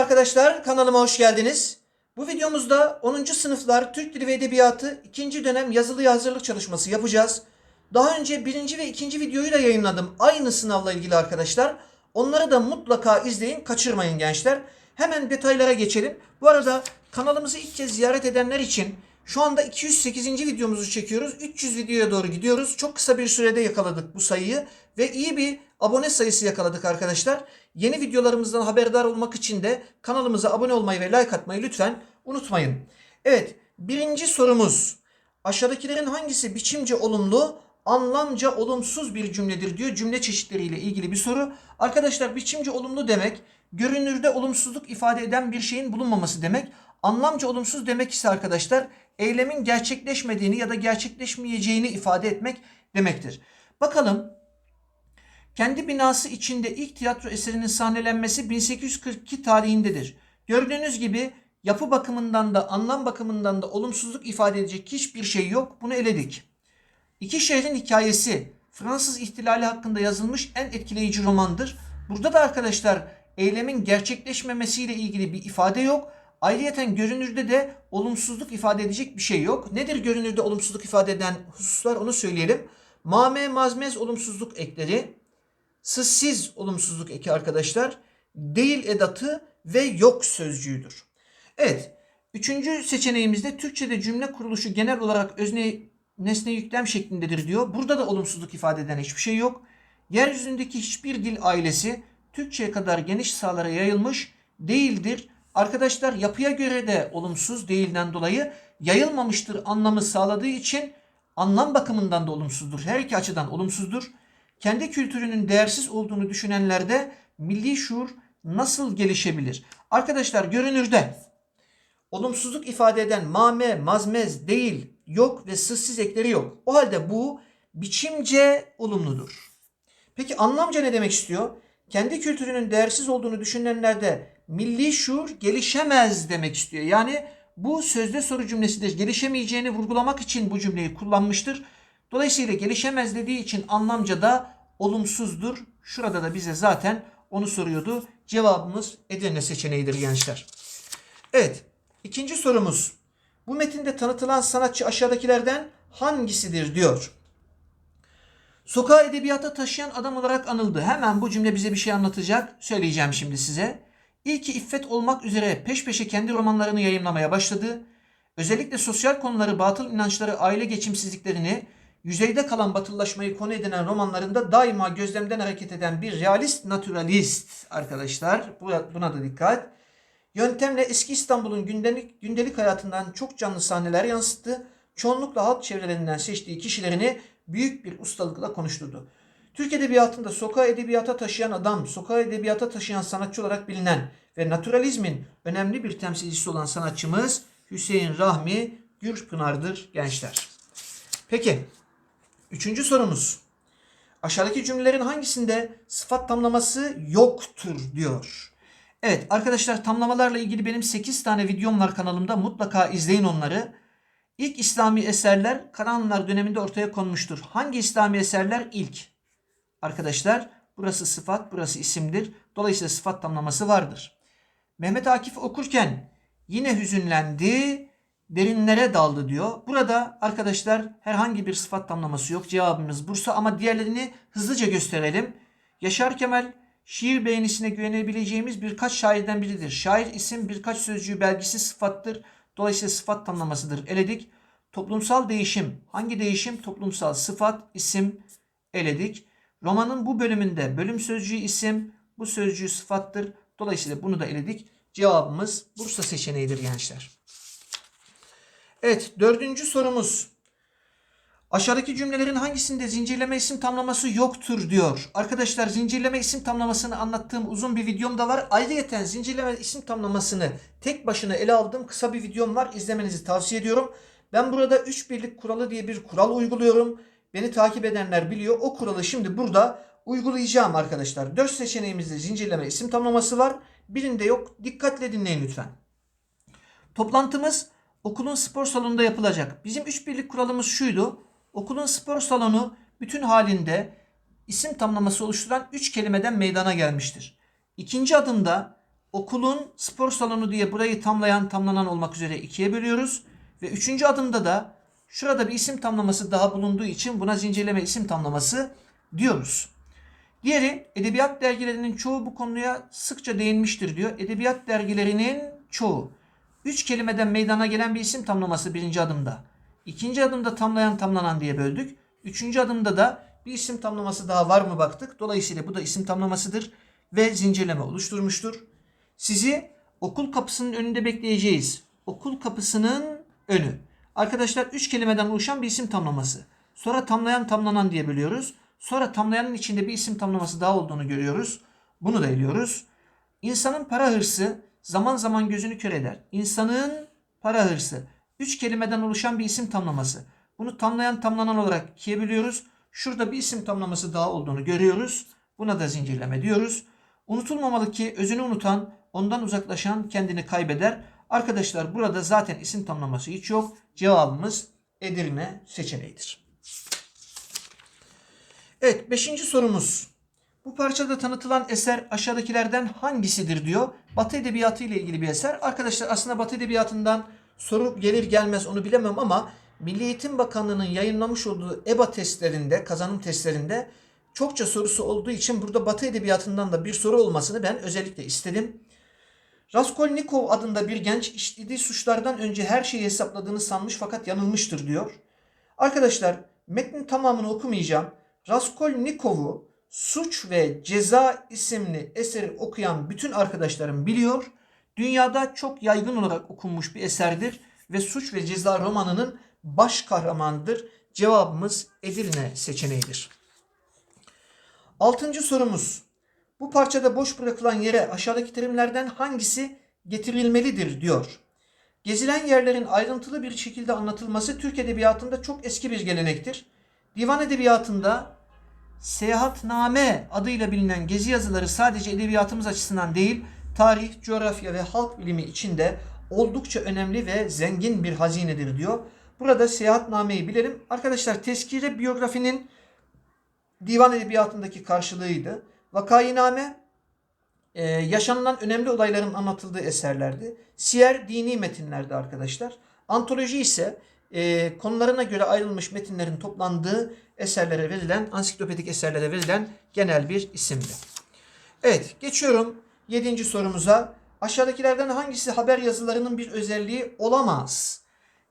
arkadaşlar, kanalıma hoş geldiniz. Bu videomuzda 10. sınıflar Türk Dili ve Edebiyatı 2. dönem yazılı hazırlık çalışması yapacağız. Daha önce 1. ve 2. videoyu da yayınladım aynı sınavla ilgili arkadaşlar. Onları da mutlaka izleyin, kaçırmayın gençler. Hemen detaylara geçelim. Bu arada kanalımızı ilk kez ziyaret edenler için şu anda 208. videomuzu çekiyoruz. 300 videoya doğru gidiyoruz. Çok kısa bir sürede yakaladık bu sayıyı ve iyi bir abone sayısı yakaladık arkadaşlar. Yeni videolarımızdan haberdar olmak için de kanalımıza abone olmayı ve like atmayı lütfen unutmayın. Evet, birinci sorumuz. Aşağıdakilerin hangisi biçimce olumlu, anlamca olumsuz bir cümledir diyor. Cümle çeşitleriyle ilgili bir soru. Arkadaşlar biçimce olumlu demek görünürde olumsuzluk ifade eden bir şeyin bulunmaması demek. Anlamca olumsuz demek ise arkadaşlar eylemin gerçekleşmediğini ya da gerçekleşmeyeceğini ifade etmek demektir. Bakalım kendi binası içinde ilk tiyatro eserinin sahnelenmesi 1842 tarihindedir. Gördüğünüz gibi yapı bakımından da anlam bakımından da olumsuzluk ifade edecek hiçbir şey yok. Bunu eledik. İki şehrin hikayesi Fransız ihtilali hakkında yazılmış en etkileyici romandır. Burada da arkadaşlar eylemin gerçekleşmemesiyle ilgili bir ifade yok. Ayrıyeten görünürde de olumsuzluk ifade edecek bir şey yok. Nedir görünürde olumsuzluk ifade eden hususlar onu söyleyelim. Mame, mazmez olumsuzluk ekleri, sızsiz olumsuzluk eki arkadaşlar, değil edatı ve yok sözcüğüdür. Evet, üçüncü seçeneğimizde Türkçe'de cümle kuruluşu genel olarak özne nesne yüklem şeklindedir diyor. Burada da olumsuzluk ifade eden hiçbir şey yok. Yeryüzündeki hiçbir dil ailesi Türkçe'ye kadar geniş sahalara yayılmış değildir. Arkadaşlar yapıya göre de olumsuz değilden dolayı yayılmamıştır anlamı sağladığı için anlam bakımından da olumsuzdur. Her iki açıdan olumsuzdur. Kendi kültürünün değersiz olduğunu düşünenlerde milli şuur nasıl gelişebilir? Arkadaşlar görünürde olumsuzluk ifade eden mame, mazmez, değil, yok ve sızsız ekleri yok. O halde bu biçimce olumludur. Peki anlamca ne demek istiyor? Kendi kültürünün değersiz olduğunu düşünenlerde milli şuur gelişemez demek istiyor. Yani bu sözde soru cümlesidir. Gelişemeyeceğini vurgulamak için bu cümleyi kullanmıştır. Dolayısıyla gelişemez dediği için anlamca da olumsuzdur. Şurada da bize zaten onu soruyordu. Cevabımız Edirne seçeneğidir gençler. Evet. ikinci sorumuz. Bu metinde tanıtılan sanatçı aşağıdakilerden hangisidir diyor. Sokağı edebiyata taşıyan adam olarak anıldı. Hemen bu cümle bize bir şey anlatacak. Söyleyeceğim şimdi size. İlki İffet olmak üzere peş peşe kendi romanlarını yayımlamaya başladı. Özellikle sosyal konuları, batıl inançları, aile geçimsizliklerini, yüzeyde kalan batıllaşmayı konu edinen romanlarında daima gözlemden hareket eden bir realist, naturalist arkadaşlar. Buna da dikkat. Yöntemle eski İstanbul'un gündelik, gündelik hayatından çok canlı sahneler yansıttı. Çoğunlukla halk çevrelerinden seçtiği kişilerini büyük bir ustalıkla konuşturdu. Türk Edebiyatı'nda sokağa edebiyata taşıyan adam, sokağa edebiyata taşıyan sanatçı olarak bilinen ve naturalizmin önemli bir temsilcisi olan sanatçımız Hüseyin Rahmi Gürpınar'dır gençler. Peki, üçüncü sorumuz. Aşağıdaki cümlelerin hangisinde sıfat tamlaması yoktur diyor. Evet arkadaşlar tamlamalarla ilgili benim 8 tane videom var kanalımda. Mutlaka izleyin onları. İlk İslami eserler Karahanlılar döneminde ortaya konmuştur. Hangi İslami eserler? İlk. Arkadaşlar burası sıfat, burası isimdir. Dolayısıyla sıfat tamlaması vardır. Mehmet Akif okurken yine hüzünlendi, derinlere daldı diyor. Burada arkadaşlar herhangi bir sıfat tamlaması yok. Cevabımız Bursa ama diğerlerini hızlıca gösterelim. Yaşar Kemal şiir beğenisine güvenebileceğimiz birkaç şairden biridir. Şair isim birkaç sözcüğü belgisi sıfattır. Dolayısıyla sıfat tamlamasıdır. Eledik. Toplumsal değişim. Hangi değişim? Toplumsal sıfat, isim eledik. Romanın bu bölümünde bölüm sözcüğü isim, bu sözcüğü sıfattır. Dolayısıyla bunu da eledik. Cevabımız Bursa seçeneğidir gençler. Evet dördüncü sorumuz. Aşağıdaki cümlelerin hangisinde zincirleme isim tamlaması yoktur diyor. Arkadaşlar zincirleme isim tamlamasını anlattığım uzun bir videom da var. Ayrıca zincirleme isim tamlamasını tek başına ele aldığım kısa bir videom var. İzlemenizi tavsiye ediyorum. Ben burada 3 birlik kuralı diye bir kural uyguluyorum. Beni takip edenler biliyor. O kuralı şimdi burada uygulayacağım arkadaşlar. 4 seçeneğimizde zincirleme isim tamlaması var. Birinde yok. Dikkatle dinleyin lütfen. Toplantımız okulun spor salonunda yapılacak. Bizim 3 birlik kuralımız şuydu. Okulun spor salonu bütün halinde isim tamlaması oluşturan 3 kelimeden meydana gelmiştir. İkinci adımda okulun spor salonu diye burayı tamlayan tamlanan olmak üzere ikiye bölüyoruz. Ve üçüncü adımda da şurada bir isim tamlaması daha bulunduğu için buna zincirleme isim tamlaması diyoruz. Diğeri edebiyat dergilerinin çoğu bu konuya sıkça değinmiştir diyor. Edebiyat dergilerinin çoğu. Üç kelimeden meydana gelen bir isim tamlaması birinci adımda. İkinci adımda tamlayan tamlanan diye böldük. Üçüncü adımda da bir isim tamlaması daha var mı baktık. Dolayısıyla bu da isim tamlamasıdır ve zincirleme oluşturmuştur. Sizi okul kapısının önünde bekleyeceğiz. Okul kapısının önü. Arkadaşlar üç kelimeden oluşan bir isim tamlaması. Sonra tamlayan tamlanan diye bölüyoruz. Sonra tamlayanın içinde bir isim tamlaması daha olduğunu görüyoruz. Bunu da eliyoruz. İnsanın para hırsı zaman zaman gözünü kör eder. İnsanın para hırsı. Üç kelimeden oluşan bir isim tamlaması. Bunu tamlayan tamlanan olarak ikiye bölüyoruz. Şurada bir isim tamlaması daha olduğunu görüyoruz. Buna da zincirleme diyoruz. Unutulmamalı ki özünü unutan, ondan uzaklaşan kendini kaybeder. Arkadaşlar burada zaten isim tamlaması hiç yok. Cevabımız Edirne seçeneğidir. Evet, beşinci sorumuz. Bu parçada tanıtılan eser aşağıdakilerden hangisidir diyor. Batı Edebiyatı ile ilgili bir eser. Arkadaşlar aslında Batı Edebiyatı'ndan soru gelir gelmez onu bilemem ama Milli Eğitim Bakanlığı'nın yayınlamış olduğu EBA testlerinde, kazanım testlerinde çokça sorusu olduğu için burada Batı Edebiyatı'ndan da bir soru olmasını ben özellikle istedim. Raskolnikov adında bir genç işlediği suçlardan önce her şeyi hesapladığını sanmış fakat yanılmıştır diyor. Arkadaşlar metnin tamamını okumayacağım. Raskolnikov'u Suç ve Ceza isimli eseri okuyan bütün arkadaşlarım biliyor. Dünyada çok yaygın olarak okunmuş bir eserdir ve Suç ve Ceza romanının baş kahramanıdır. Cevabımız Edirne seçeneğidir. Altıncı sorumuz. Bu parçada boş bırakılan yere aşağıdaki terimlerden hangisi getirilmelidir diyor. Gezilen yerlerin ayrıntılı bir şekilde anlatılması Türk Edebiyatı'nda çok eski bir gelenektir. Divan Edebiyatı'nda Seyahatname adıyla bilinen gezi yazıları sadece edebiyatımız açısından değil, tarih, coğrafya ve halk bilimi içinde oldukça önemli ve zengin bir hazinedir diyor. Burada seyahatnameyi bilelim. Arkadaşlar tezkire biyografinin divan edebiyatındaki karşılığıydı. Vakayiname e, yaşanılan önemli olayların anlatıldığı eserlerdi. Siyer dini metinlerdi arkadaşlar. Antoloji ise e, konularına göre ayrılmış metinlerin toplandığı eserlere verilen, ansiklopedik eserlere verilen genel bir isimdi. Evet, geçiyorum yedinci sorumuza. Aşağıdakilerden hangisi haber yazılarının bir özelliği olamaz?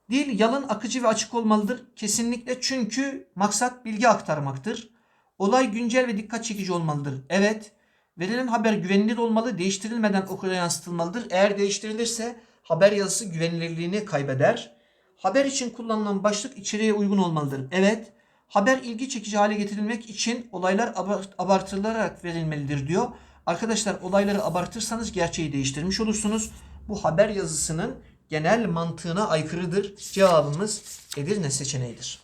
Dil yalın, akıcı ve açık olmalıdır. Kesinlikle çünkü maksat bilgi aktarmaktır. Olay güncel ve dikkat çekici olmalıdır. Evet. Verilen haber güvenilir olmalı, değiştirilmeden okura yansıtılmalıdır. Eğer değiştirilirse haber yazısı güvenilirliğini kaybeder. Haber için kullanılan başlık içeriğe uygun olmalıdır. Evet. Haber ilgi çekici hale getirilmek için olaylar abart- abartılarak verilmelidir diyor. Arkadaşlar olayları abartırsanız gerçeği değiştirmiş olursunuz. Bu haber yazısının genel mantığına aykırıdır. Cevabımız Edirne seçeneğidir.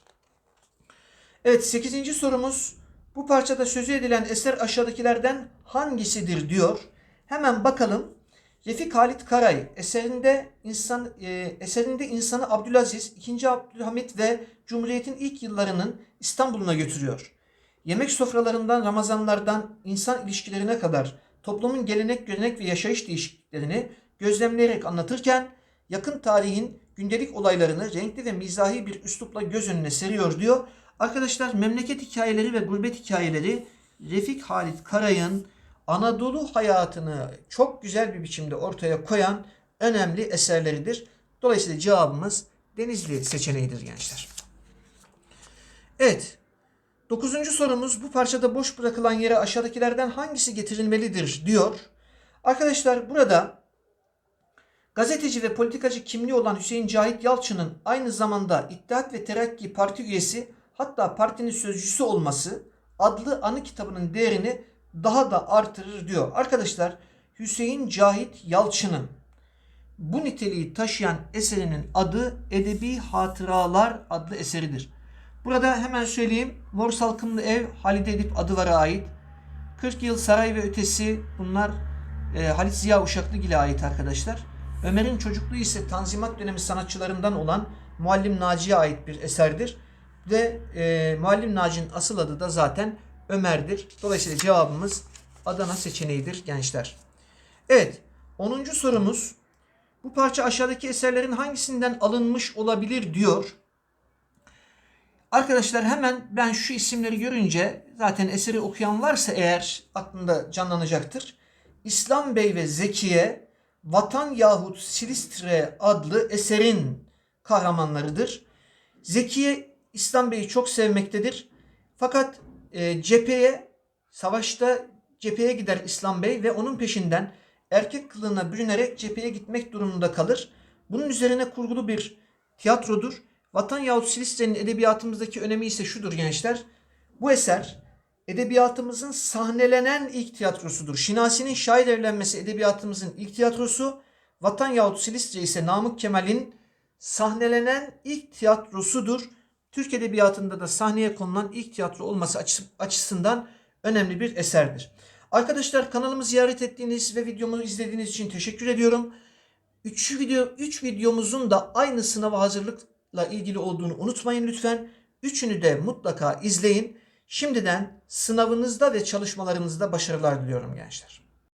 Evet 8. sorumuz. Bu parçada sözü edilen eser aşağıdakilerden hangisidir diyor. Hemen bakalım. Refik Halit Karay eserinde insan e, eserinde insanı Abdülaziz, 2. Abdülhamit ve Cumhuriyet'in ilk yıllarının İstanbul'una götürüyor. Yemek sofralarından Ramazanlardan insan ilişkilerine kadar toplumun gelenek, görenek ve yaşayış değişikliklerini gözlemleyerek anlatırken yakın tarihin gündelik olaylarını renkli ve mizahi bir üslupla göz önüne seriyor diyor. Arkadaşlar memleket hikayeleri ve gurbet hikayeleri Refik Halit Karay'ın Anadolu hayatını çok güzel bir biçimde ortaya koyan önemli eserleridir. Dolayısıyla cevabımız Denizli seçeneğidir gençler. Evet. Dokuzuncu sorumuz bu parçada boş bırakılan yere aşağıdakilerden hangisi getirilmelidir diyor. Arkadaşlar burada gazeteci ve politikacı kimliği olan Hüseyin Cahit Yalçın'ın aynı zamanda İttihat ve Terakki Parti üyesi hatta partinin sözcüsü olması adlı anı kitabının değerini daha da artırır diyor. Arkadaşlar Hüseyin Cahit Yalçın'ın bu niteliği taşıyan eserinin adı Edebi Hatıralar adlı eseridir. Burada hemen söyleyeyim. Mor Salkımlı Ev Halide Edip Adıvar'a ait. 40 Yıl Saray ve Ötesi bunlar e, Halit Ziya Uşaklıgil'e ait arkadaşlar. Ömer'in çocukluğu ise Tanzimat dönemi sanatçılarından olan Muallim Naci'ye ait bir eserdir. Ve e, Muallim Naci'nin asıl adı da zaten Ömer'dir. Dolayısıyla cevabımız Adana seçeneğidir gençler. Evet. 10. sorumuz bu parça aşağıdaki eserlerin hangisinden alınmış olabilir diyor. Arkadaşlar hemen ben şu isimleri görünce zaten eseri okuyan varsa eğer aklında canlanacaktır. İslam Bey ve Zekiye Vatan yahut Silistre adlı eserin kahramanlarıdır. Zekiye İslam Bey'i çok sevmektedir. Fakat e, cepheye, savaşta cepheye gider İslam Bey ve onun peşinden erkek kılığına bürünerek cepheye gitmek durumunda kalır. Bunun üzerine kurgulu bir tiyatrodur. Vatan yahut Silistre'nin edebiyatımızdaki önemi ise şudur gençler. Bu eser edebiyatımızın sahnelenen ilk tiyatrosudur. Şinasi'nin şair evlenmesi edebiyatımızın ilk tiyatrosu. Vatan yahut Silistre ise Namık Kemal'in sahnelenen ilk tiyatrosudur. Türk edebiyatında da sahneye konulan ilk tiyatro olması açı- açısından önemli bir eserdir. Arkadaşlar kanalımı ziyaret ettiğiniz ve videomu izlediğiniz için teşekkür ediyorum. 3 video 3 videomuzun da aynı sınava hazırlıkla ilgili olduğunu unutmayın lütfen. Üçünü de mutlaka izleyin. Şimdiden sınavınızda ve çalışmalarınızda başarılar diliyorum gençler.